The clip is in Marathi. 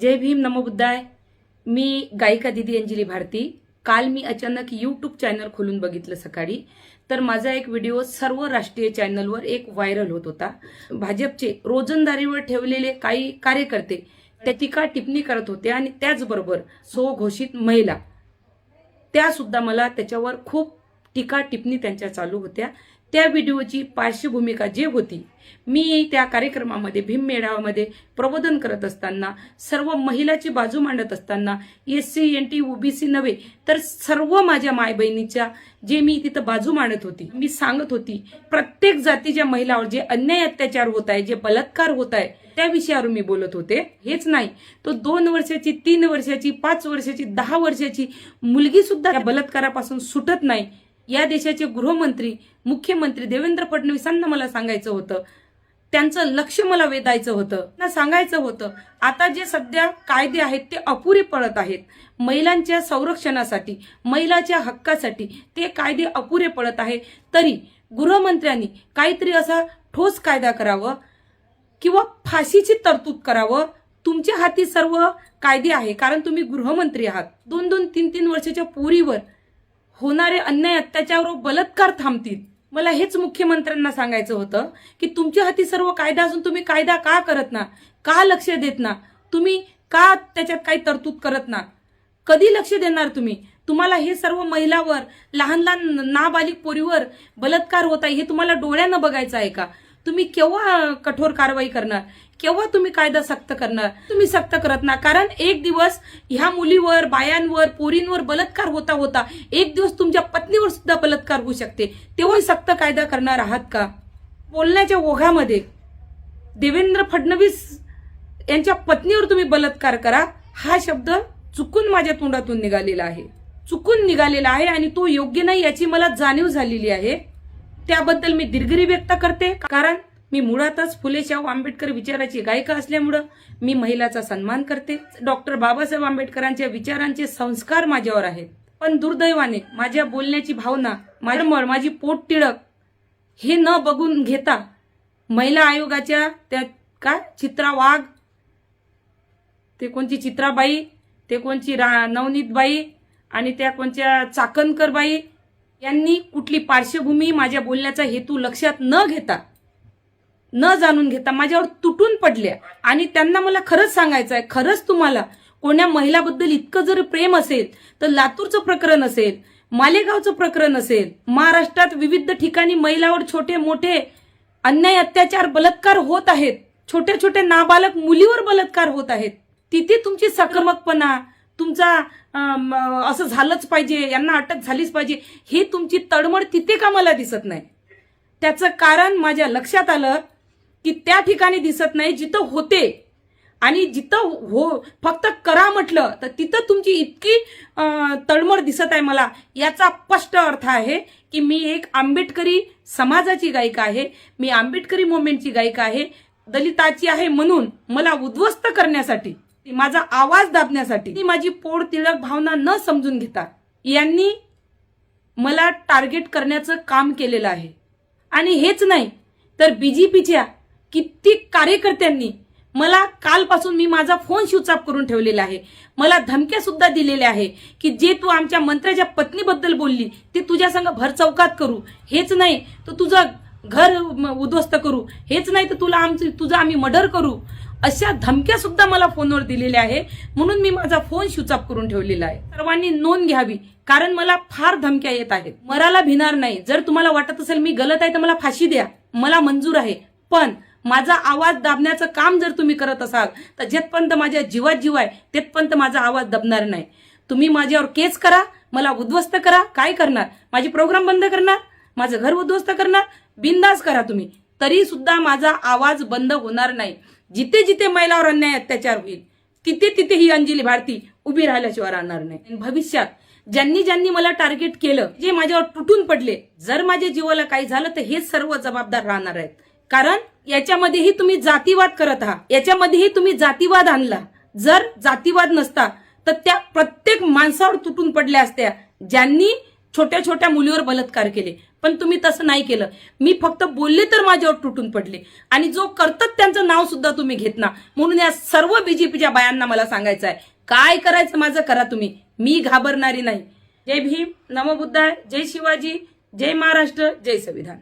जय भीम नमो बुद्धाय. मी गायिका दिदी अंजली भारती. काल मी अचानक यूट्यूब चॅनल खोलून बघितलं सकाळी. तर माझा एक व्हिडिओ सर्व राष्ट्रीय चॅनलवर एक व्हायरल होत होता. भाजपचे रोजंदारीवर ठेवलेले काही कार्यकर्ते त्या टीका टिप्पणी करत होते आणि त्याचबरोबर स्वघोषित महिला. त्या सुद्धा मला त्याच्यावर खूप टीका टिप्पणी त्यांच्या चालू होत्या. त्या व्हिडिओची पार्श्वभूमिका जे होती मी त्या कार्यक्रमामध्ये भीम मेळाव्यामध्ये प्रबोधन करत असताना सर्व महिलाची बाजू मांडत असताना S C N T OBC नव्हे तर सर्व माझ्या माय बहिणीच्या जे मी तिथं बाजू मांडत होती मी सांगत होती प्रत्येक जातीच्या महिलावर जे अन्याय अत्याचार होत आहे जे बलात्कार होत आहे त्या विषयावर मी बोलत होते. हेच नाही तो दोन वर्षाची तीन वर्षाची पाच वर्षाची दहा वर्षाची मुलगी सुद्धा बलात्कारापासून सुटत नाही या देशाचे गृहमंत्री मुख्यमंत्री देवेंद्र फडणवीसांना मला सांगायचं होतं. त्यांचं लक्ष मला वेधायचं होतं. ना सांगायचं होतं आता जे सध्या कायदे आहेत ते अपुरे पडत आहेत. महिलांच्या संरक्षणासाठी महिलाच्या हक्कासाठी ते कायदे अपुरे पडत आहे तरी गृहमंत्र्यांनी काहीतरी असा ठोस कायदा करावं किंवा फाशीची तरतूद करावं? तुमच्या हाती सर्व कायदे आहे कारण तुम्ही गृहमंत्री आहात. दोन दोन तीन तीन वर्षाच्या पोरीवर होणारे अन्याय अत्याचार व बलात्कार थांबतील. मला हेच मुख्यमंत्र्यांना सांगायचं होतं की तुमच्या हाती सर्व कायदा असून तुम्ही कायदा का करत ना? का लक्ष देत ना? तुम्ही का त्याच्यात काही तरतूद करत ना? कधी लक्ष देणार तुम्ही? तुम्हाला हे सर्व महिलावर लहान लहान नाबालिक पोरीवर बलात्कार होत आहे हे तुम्हाला डोळ्यानं बघायचं आहे का? तुम्ही केव्हा कठोर कारवाई करणार? केव्हा तुम्ही कायदा सक्त करणार? तुम्ही सक्त करत ना. कारण एक दिवस ह्या मुलीवर बायांवर पोरींवर बलात्कार होता होता एक दिवस तुमच्या पत्नीवर सुद्धा बलात्कार होऊ शकते. तेव्हा सक्त कायदा करणार आहात का? बोलण्याच्या ओघामध्ये देवेंद्र फडणवीस यांच्या पत्नीवर तुम्ही बलात्कार करा हा शब्द चुकून माझ्या तोंडातून निघालेला आहे. चुकून निघालेला आहे आणि तो योग्य नाही याची मला जाणीव झालेली आहे. त्याबद्दल मी दिलगिरी व्यक्त करते. कारण मी मुळातच फुले शाहू आंबेडकर विचाराची गायिका असल्यामुळं मी महिलाचा सन्मान करते. डॉक्टर बाबासाहेब आंबेडकरांच्या विचारांचे संस्कार माझ्यावर आहेत. पण दुर्दैवाने माझ्या बोलण्याची भावना माझ्या माझी पोट टिळक हे न बघून घेता महिला आयोगाच्या त्या काय? चित्रा वाघ ते कोणची चित्राबाई ते कोणची रा नवनीतबाई आणि त्या कोणच्या चाकणकरबाई यांनी कुठली पार्श्वभूमी माझ्या बोलण्याचा हेतू लक्षात न घेता न जाणून घेता माझ्यावर तुटून पडल्या. आणि त्यांना मला खरंच सांगायचं आहे खरंच तुम्हाला कोण्या महिलाबद्दल इतकं जर प्रेम असेल तर लातूरचं प्रकरण असेल मालेगावचं प्रकरण असेल महाराष्ट्रात विविध ठिकाणी महिलावर छोटे मोठे अन्याय अत्याचार बलात्कार होत आहेत. छोट्या छोट्या नाबालक मुलीवर बलात्कार होत आहेत. तिथे तुमची सक्रमकपणा तुमचा असं झालंच पाहिजे यांना अटक झालीच पाहिजे हे तुमची तडमड तिथे का मला दिसत नाही? त्याचं कारण माझ्या लक्षात आलं की त्या ठिकाणी दिसत नाही जिथं होते. आणि जिथं हो फक्त करा म्हटलं तर तिथं तुमची इतकी तळमळ दिसत आहे मला. याचा स्पष्ट अर्थ आहे की मी एक आंबेडकरी समाजाची गायिका आहे मी आंबेडकरी मुवमेंटची गायिका आहे दलिताची आहे म्हणून मला उद्ध्वस्त करण्यासाठी माझा आवाज दाबण्यासाठी ती माझी पोड तिळक भावना न समजून घेता यांनी मला टार्गेट करण्याचं काम केलेलं आहे. आणि हेच नाही तर बीजेपीच्या कित्येक कार्यकर्त्यांनी मला कालपासून मी माझा फोन शिवचाप करून ठेवलेला आहे. मला धमक्या सुद्धा दिलेल्या आहे की जे तू आमच्या मंत्र्याच्या पत्नीबद्दल बोलली ते तुझ्या संग भर चौकात करू. हेच नाही तर तुझं घर म, उद्ध्वस्त करू. हेच नाही तर तुला आमचं तुझं आम्ही मर्डर करू. अशा धमक्या सुद्धा मला फोनवर दिलेल्या आहे. म्हणून मी माझा फोन शिवचाप करून ठेवलेला आहे. सर्वांनी नोंद घ्यावी कारण मला फार धमक्या येत आहेत. मराला भिणार नाही. जर तुम्हाला वाटत असेल मी गलत आहे तर मला फाशी द्या. मला मंजूर आहे. पण माझा आवाज दाबण्याचं काम जर तुम्ही करत असाल तर जेथपर्यंत माझ्या जीवात जीव आहे तेथपर्यंत माझा आवाज दबणार नाही. तुम्ही माझ्यावर केस करा मला उद्ध्वस्त करा. काय करणार? माझे प्रोग्राम बंद करणार? माझं घर उद्ध्वस्त करणार? बिंदास करा तुम्ही. तरी सुद्धा माझा आवाज बंद होणार नाही. जिथे जिथे महिलावर अन्याय अत्याचार होईल तिथे तिथे ही अंजली भारती उभी राहिल्याशिवाय राहणार नाही. आणि भविष्यात ज्यांनी ज्यांनी मला टार्गेट केलं जे माझ्यावर तुटून पडले जर माझ्या जीवाला काही झालं तर हे सर्व जबाबदार राहणार आहेत. कारण याच्यामध्येही तुम्ही जातीवाद करत आहात. याच्यामध्येही तुम्ही जातीवाद आणला. जर जातीवाद नसता तर त्या प्रत्येक माणसावर तुटून पडल्या असत्या ज्यांनी छोट्या छोट्या मुलीवर बलात्कार केले. पण तुम्ही तसं नाही केलं. मी फक्त बोलले तर माझ्यावर तुटून पडले. आणि जो करतात त्यांचं नाव सुद्धा तुम्ही घेत ना. म्हणून या सर्व बीजेपीच्या बायांना मला सांगायचं आहे. काय करायचं माझं करा तुम्ही. मी घाबरणारी नाही. जय भीम. नमबुद्धाय जय शिवाजी. जय महाराष्ट्र. जय संविधान.